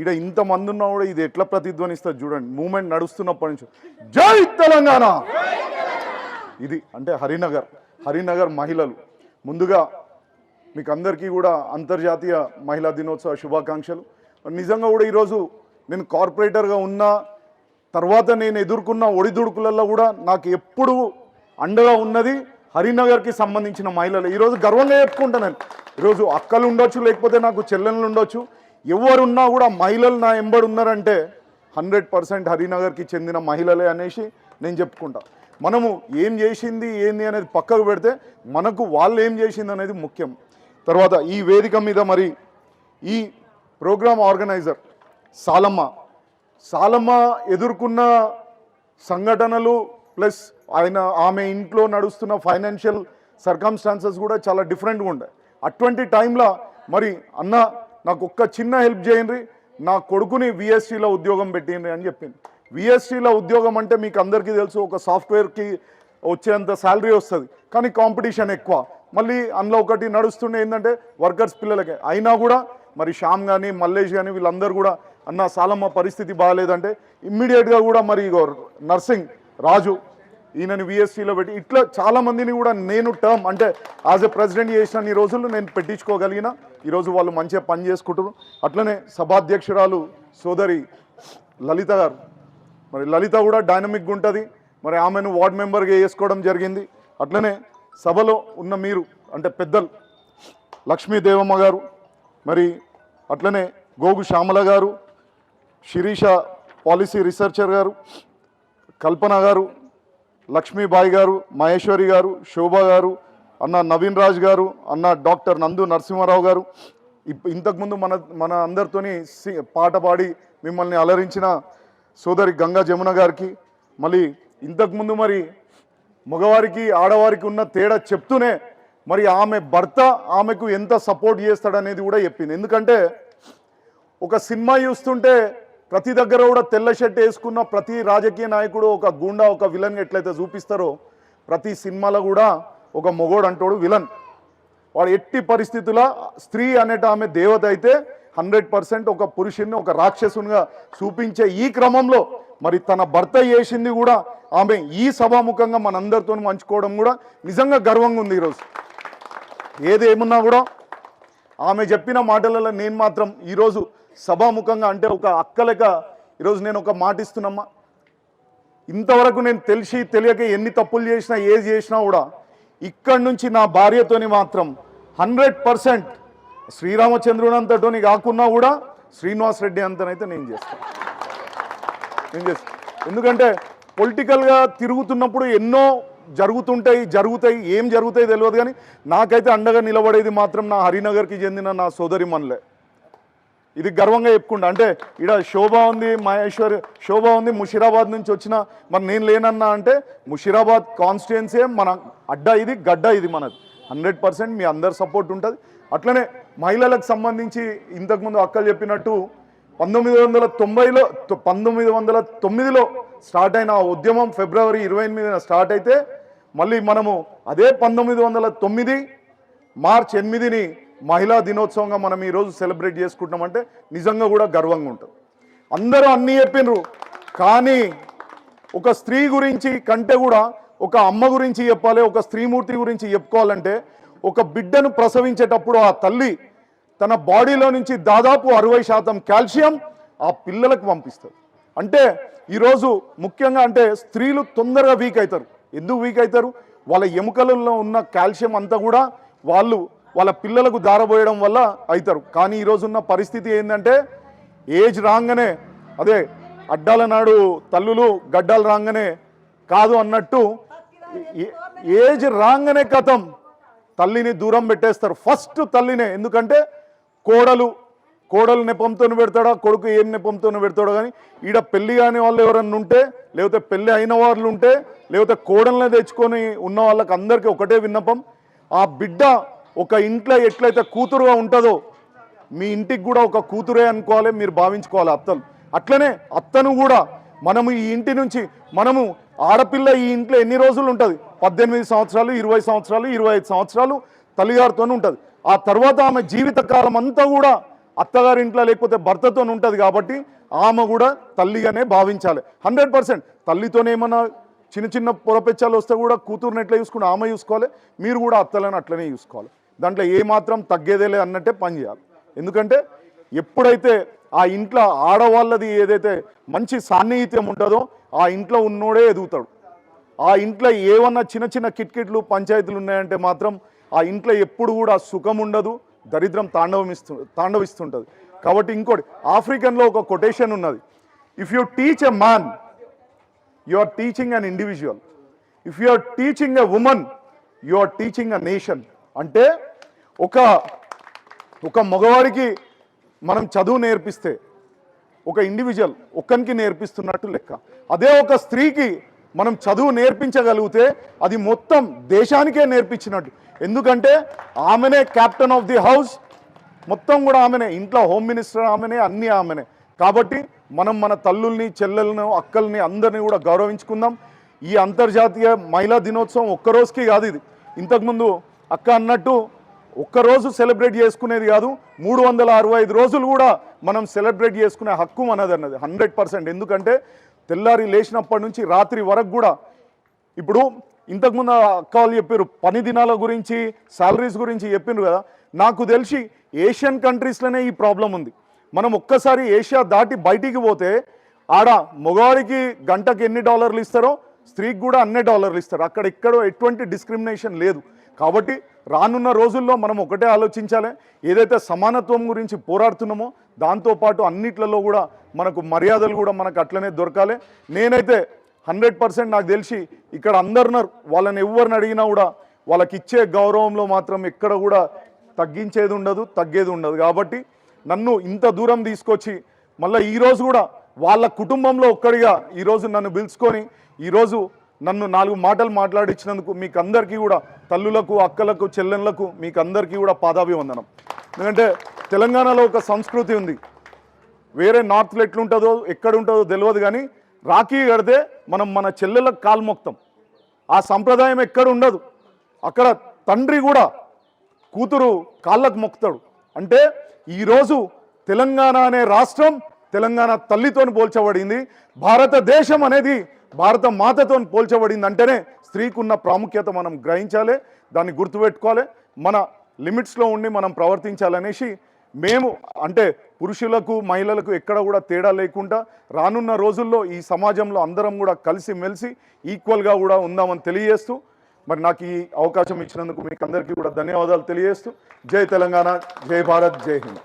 ఇక్కడ ఇంతమంది ఉన్నా కూడా ఇది ఎట్లా ప్రతిధ్వనిస్తుంది చూడండి. మూమెంట్ నడుస్తున్నప్పటి నుంచి. జై తెలంగాణ! ఇది అంటే హరినగర్. హరినగర్ మహిళలు. ముందుగా మీకు అందరికీ కూడా అంతర్జాతీయ మహిళా దినోత్సవ శుభాకాంక్షలు. నిజంగా కూడా ఈరోజు నేను కార్పొరేటర్గా ఉన్న తర్వాత నేను ఎదుర్కొన్న ఒడిదుడుకులలో కూడా నాకు ఎప్పుడు అండగా ఉన్నది హరినగర్కి సంబంధించిన మహిళలు. ఈరోజు గర్వంగా చెప్పుకుంటాను నేను. ఈరోజు అక్కలు ఉండొచ్చు లేకపోతే నాకు చెల్లెళ్ళు ఉండొచ్చు. ఎవరున్నా కూడా మహిళలు నా ఎంబడి ఉన్నారంటే హండ్రెడ్ పర్సెంట్ హరినగర్కి చెందిన మహిళలే అనేసి నేను చెప్పుకుంటా. మనము ఏం చేసింది ఏంది అనేది పక్కకు పెడితే మనకు వాళ్ళు ఏం చేసింది అనేది ముఖ్యం. తర్వాత ఈ వేదిక మీద మరి ఈ ప్రోగ్రామ్ ఆర్గనైజర్ సాలమ్మ. సాలమ్మ ఎదుర్కొన్న సంఘటనలు ప్లస్ ఆయన ఆమె ఇంట్లో నడుస్తున్న ఫైనాన్షియల్ సర్కమ్స్టాన్సెస్ కూడా చాలా డిఫరెంట్గా ఉండే. అటువంటి టైంలో మరి అన్న నాకు ఒక్క చిన్న హెల్ప్ చేయండి. నా కొడుకుని విఎస్టీలో ఉద్యోగం పెట్టిండ్రి అని చెప్పింది. విఎస్టీలో ఉద్యోగం అంటే మీకు అందరికీ తెలుసు ఒక సాఫ్ట్వేర్కి వచ్చేంత శాలరీ వస్తుంది కానీ కాంపిటీషన్ ఎక్కువ. మళ్ళీ అందులో ఒకటి నడుస్తుండే ఏంటంటే వర్కర్స్ పిల్లలకి. అయినా కూడా మరి శ్యామ్ కానీ మల్లేష్ కానీ వీళ్ళందరూ కూడా అన్న సాలమ్మ పరిస్థితి బాగాలేదంటే ఇమ్మీడియట్గా కూడా మరి నర్సింగ్ రాజు ఈయనని విఎస్టీలో పెట్టి ఇట్లా చాలా మందిని కూడా నేను టర్మ్ అంటే యాజ్ ఎ ప్రెసిడెంట్ చేసిన ఈ రోజుల్లో నేను పెట్టించుకోగలిగిన. ఈరోజు వాళ్ళు మంచిగా పని చేసుకుంటారు అట్లనే సభాధ్యక్షురాలు సోదరి లలిత గారు. మరి లలిత కూడా డైనమిక్గా ఉంటుంది. మరి ఆమెను వార్డ్ మెంబర్గా వేసుకోవడం జరిగింది. అట్లనే సభలో ఉన్న మీరు అంటే పెద్దలు లక్ష్మీదేవమ్మ గారు మరి అట్లనే గోగు శ్యామల గారు శిరీష పాలసీ రీసెర్చర్ గారు కల్పన గారు లక్ష్మీబాయి గారు మహేశ్వరి గారు శోభ గారు అన్న నవీన్ రాజ్ గారు అన్న డాక్టర్ నందు నరసింహారావు గారు. ఇప్ ఇంతకుముందు మన మన అందరితోని సి- పాట పాడి మిమ్మల్ని అలరించిన సోదరి గంగా జమున గారికి మళ్ళీ ఇంతకుముందు మరి మగవారికి ఆడవారికి ఉన్న తేడా చెప్తూనే మరి ఆమె భర్త ఆమెకు ఎంత సపోర్ట్ చేస్తాడనేది కూడా చెప్పింది. ఎందుకంటే ఒక సినిమా చూస్తుంటే ప్రతి దగ్గర కూడా తెల్ల షర్ట్ వేసుకున్న ప్రతి రాజకీయ నాయకుడు ఒక గూండా ఒక విలన్ ఎట్లయితే చూపిస్తారో ప్రతి సినిమాలో కూడా ఒక మొగోడు అంటాడు విలన్. వాడు ఎట్టి పరిస్థితుల స్త్రీ అనేట ఆమె దేవత అయితే హండ్రెడ్ పర్సెంట్ ఒక పురుషుని ఒక రాక్షసునిగా చూపించే ఈ క్రమంలో మరి తన భర్త చేసింది కూడా ఆమె ఈ సభాముఖంగా మనందరితో పంచుకోవడం కూడా నిజంగా గర్వంగా ఉంది ఈరోజు. ఏది ఏమున్నా కూడా ఆమె చెప్పిన మాటలలో నేను మాత్రం ఈరోజు సభాముఖంగా అంటే ఒక అక్కలక ఈరోజు నేను ఒక మాట ఇస్తున్నమ్మా. ఇంతవరకు నేను తెలిసి తెలియక ఎన్ని తప్పులు చేసినా ఏది చేసినా కూడా ఇక్కడి నుంచి నా భార్యతోని మాత్రం హండ్రెడ్ పర్సెంట్ శ్రీరామచంద్రుని అంతటోని కాకున్నా కూడా శ్రీనివాస్ రెడ్డి అంతనైతే నేను చేస్తాను నేను చేస్తాను ఎందుకంటే పొలిటికల్గా తిరుగుతున్నప్పుడు ఎన్నో జరుగుతుంటాయి జరుగుతాయి ఏం జరుగుతాయి తెలియదు కానీ నాకైతే అండగా నిలబడేది మాత్రం నా హరినగర్కి చెందిన నా సోదరి మనలే. ఇది గర్వంగా చెప్పుకుంటా. అంటే ఇక్కడ శోభ ఉంది మహేశ్వర్ శోభ ఉంది ముషిరాబాద్ నుంచి వచ్చిన మరి నేను లేనన్నా అంటే ముషిరాబాద్ కాన్స్టిట్యున్సీ మన అడ్డా ఇది గడ్డ ఇది మనది. హండ్రెడ్ పర్సెంట్ మీ అందరి సపోర్ట్ ఉంటుంది. అట్లనే మహిళలకు సంబంధించి ఇంతకుముందు అక్కలు చెప్పినట్టు పంతొమ్మిది వందల తొంభైలో పంతొమ్మిది వందల తొమ్మిదిలో స్టార్ట్ అయిన ఉద్యమం ఫిబ్రవరి ఇరవై ఎనిమిదిన స్టార్ట్ అయితే మళ్ళీ మనము అదే పంతొమ్మిది వందల తొమ్మిది మార్చ్ ఎనిమిదిని మహిళా దినోత్సవంగా మనం ఈరోజు సెలబ్రేట్ చేసుకుంటున్నామంటే నిజంగా కూడా గర్వంగా ఉంటుంది. అందరూ అన్నీ చెప్పినరు కానీ ఒక స్త్రీ గురించి కంటే కూడా ఒక అమ్మ గురించి చెప్పాలి ఒక స్త్రీమూర్తి గురించి చెప్పుకోవాలంటే ఒక బిడ్డను ప్రసవించేటప్పుడు ఆ తల్లి తన బాడీలో నుంచి దాదాపు అరవై శాతం కాల్షియం ఆ పిల్లలకు పంపిస్తుంది. అంటే ఈరోజు ముఖ్యంగా అంటే స్త్రీలు తొందరగా వీక్ అవుతారు. ఎందుకు వీక్ అవుతారు? వాళ్ళ ఎముకలలో ఉన్న కాల్షియం అంతా కూడా వాళ్ళు వాళ్ళ పిల్లలకు దారబోయడం వల్ల అవుతారు. కానీ ఈరోజు ఉన్న పరిస్థితి ఏంటంటే ఏజ్ రాగానే అదే అడ్డాల నాడు తల్లులు గడ్డాలు రాగానే కాదు అన్నట్టు ఏ- ఏజ్ రాగానే కథం తల్లిని దూరం పెట్టేస్తారు. ఫస్ట్ తల్లినే ఎందుకంటే కోడలు కోడలు నెపంతో పెడతాడా? కొడుకు ఏం నెపంతో పెడతాడో కానీ ఈడ పెళ్ళి కాని వాళ్ళు ఎవరన్నా ఉంటే లేకపోతే పెళ్ళి అయిన వాళ్ళు ఉంటే లేకపోతే కోడల్ని తెచ్చుకొని ఉన్న వాళ్ళకి అందరికీ ఒకటే విన్నపం. ఆ బిడ్డ ఒక ఇంట్లో ఎట్లయితే కూతురుగా ఉంటుందో మీ ఇంటికి కూడా ఒక కూతురే అనుకోవాలి మీరు భావించుకోవాలి అత్తలు. అట్లనే అత్తను కూడా మనము ఈ ఇంటి నుంచి మనము ఆడపిల్ల ఈ ఇంట్లో ఎన్ని రోజులు ఉంటుంది? పద్దెనిమిది సంవత్సరాలు ఇరవై సంవత్సరాలు ఇరవై ఐదు సంవత్సరాలు తల్లిగారితోనే ఉంటుంది. ఆ తర్వాత ఆమె జీవితకాలం అంతా కూడా అత్తగారి ఇంట్లో లేకపోతే భర్తతో ఉంటుంది కాబట్టి ఆమె కూడా తల్లిగానే భావించాలి. Hundred percent. తల్లితోనే ఏమన్నా చిన్న చిన్న పొరపెచ్చాలు వస్తే కూడా కూతురుని ఎట్లా చూసుకుని ఆమె చూసుకోవాలి మీరు కూడా అత్తలను అట్లనే చూసుకోవాలి. దాంట్లో ఏమాత్రం తగ్గేదేలే అన్నట్టే పని చేయాలి. ఎందుకంటే ఎప్పుడైతే ఆ ఇంట్లో ఆడవాళ్ళది ఏదైతే మంచి సాన్నిహిత్యం ఉంటుందో ఆ ఇంట్లో ఉన్నోడే ఎదుగుతాడు. ఆ ఇంట్లో ఏమన్నా చిన్న చిన్న కిట్కిట్లు పంచాయతీలు ఉన్నాయంటే మాత్రం ఆ ఇంట్లో ఎప్పుడు కూడా సుఖం ఉండదు. దరిద్రం తాండవమిస్తు తాండవిస్తుంటుంది. కాబట్టి ఇంకోటి ఆఫ్రికన్లో ఒక కొటేషన్ ఉన్నది. If you teach a man you are teaching an individual if you are teaching a woman you are teaching a nation అంటే ఒక ఒక మగవాడికి మనం చదువు నేర్పిస్తే ఒక ఇండివిజువల్ ఒక్కనికి నేర్పిస్తున్నట్టు లెక్క. అదే ఒక స్త్రీకి మనం చదువు నేర్పించగలిగితే అది మొత్తం దేశానికే నేర్పించినట్టు. ఎందుకంటే ఆమెనే క్యాప్టెన్ ఆఫ్ ది హౌస్. మొత్తం కూడా ఆమెనే ఇంట్లో హోమ్ మినిస్టర్ ఆమెనే అన్నీ ఆమెనే. కాబట్టి మనం మన తల్లుల్ని చెల్లెలను అక్కల్ని అందరినీ కూడా గౌరవించుకుందాం. ఈ అంతర్జాతీయ మహిళా దినోత్సవం ఒక్క రోజుకి కాదు ఇది. ఇంతకుముందు అక్క అన్నట్టు ఒక్కరోజు సెలబ్రేట్ చేసుకునేది కాదు. మూడు వందల అరవై ఐదు రోజులు కూడా మనం సెలబ్రేట్ చేసుకునే హక్కు మనది అన్నది హండ్రెడ్ పర్సెంట్. ఎందుకంటే తెల్లారి లేచినప్పటి నుంచి రాత్రి వరకు కూడా ఇప్పుడు ఇంతకుముందు అక్క వాళ్ళు చెప్పారు పని దినాల గురించి శాలరీస్ గురించి చెప్పిండ్రు కదా. నాకు తెలిసి ఏషియన్ కంట్రీస్లోనే ఈ ప్రాబ్లం ఉంది. మనం ఒక్కసారి ఏషియా దాటి బయటికి పోతే ఆడ మగవాడికి గంటకి ఎన్ని డాలర్లు ఇస్తారో స్త్రీకి కూడా అన్నే డాలర్లు ఇస్తారు. అక్కడ ఎక్కడో ఎటువంటి డిస్క్రిమినేషన్ లేదు. కాబట్టి రానున్న రోజుల్లో మనం ఒకటే ఆలోచించాలి. ఏదైతే సమానత్వం గురించి పోరాడుతున్నామో దాంతోపాటు అన్నిట్లలో కూడా మనకు మర్యాదలు కూడా మనకు అట్లనే దొరకాలి. నేనైతే హండ్రెడ్ పర్సెంట్ నాకు తెలిసి ఇక్కడ అందరున్నారు. వాళ్ళని ఎవరిని అడిగినా కూడా వాళ్ళకి ఇచ్చే గౌరవంలో మాత్రం ఎక్కడ కూడా తగ్గించేది ఉండదు తగ్గేది ఉండదు. కాబట్టి నన్ను ఇంత దూరం తీసుకొచ్చి మళ్ళీ ఈరోజు కూడా వాళ్ళ కుటుంబంలో ఒక్కడిగా ఈరోజు నన్ను పిలుచుకొని ఈరోజు నన్ను నాలుగు మాటలు మాట్లాడించినందుకు మీకు అందరికీ కూడా తల్లులకు అక్కలకు చెల్లెళ్ళకు మీకు అందరికీ కూడా పాదాభివందనం. ఎందుకంటే తెలంగాణలో ఒక సంస్కృతి ఉంది. వేరే నార్త్లో ఎట్లుంటుందో ఎక్కడ ఉంటుందో తెలియదు కానీ రాఖీ కడితే మనం మన చెల్లెలకు కాలు మొక్తాం. ఆ సంప్రదాయం ఎక్కడ ఉండదు. అక్కడ తండ్రి కూడా కూతురు కాళ్ళకు మొక్కుతాడు. అంటే ఈరోజు తెలంగాణ అనే రాష్ట్రం తెలంగాణ తల్లితో పోల్చబడింది. భారతదేశం అనేది భారత మాతతో పోల్చబడింది అంటేనే స్త్రీకున్న ప్రాముఖ్యత మనం గ్రహించాలి దాన్ని గుర్తుపెట్టుకోవాలి. మన లిమిట్స్లో ఉండి మనం ప్రవర్తించాలనేసి మేము అంటే పురుషులకు మహిళలకు ఎక్కడ కూడా తేడా లేకుండా రానున్న రోజుల్లో ఈ సమాజంలో అందరం కూడా కలిసి మెలిసి ఈక్వల్గా కూడా ఉందామని తెలియజేస్తూ మరి నాకు ఈ అవకాశం ఇచ్చినందుకు మీకు అందరికీ కూడా ధన్యవాదాలు తెలియజేస్తూ జై తెలంగాణ జై భారత్ జై హింద్.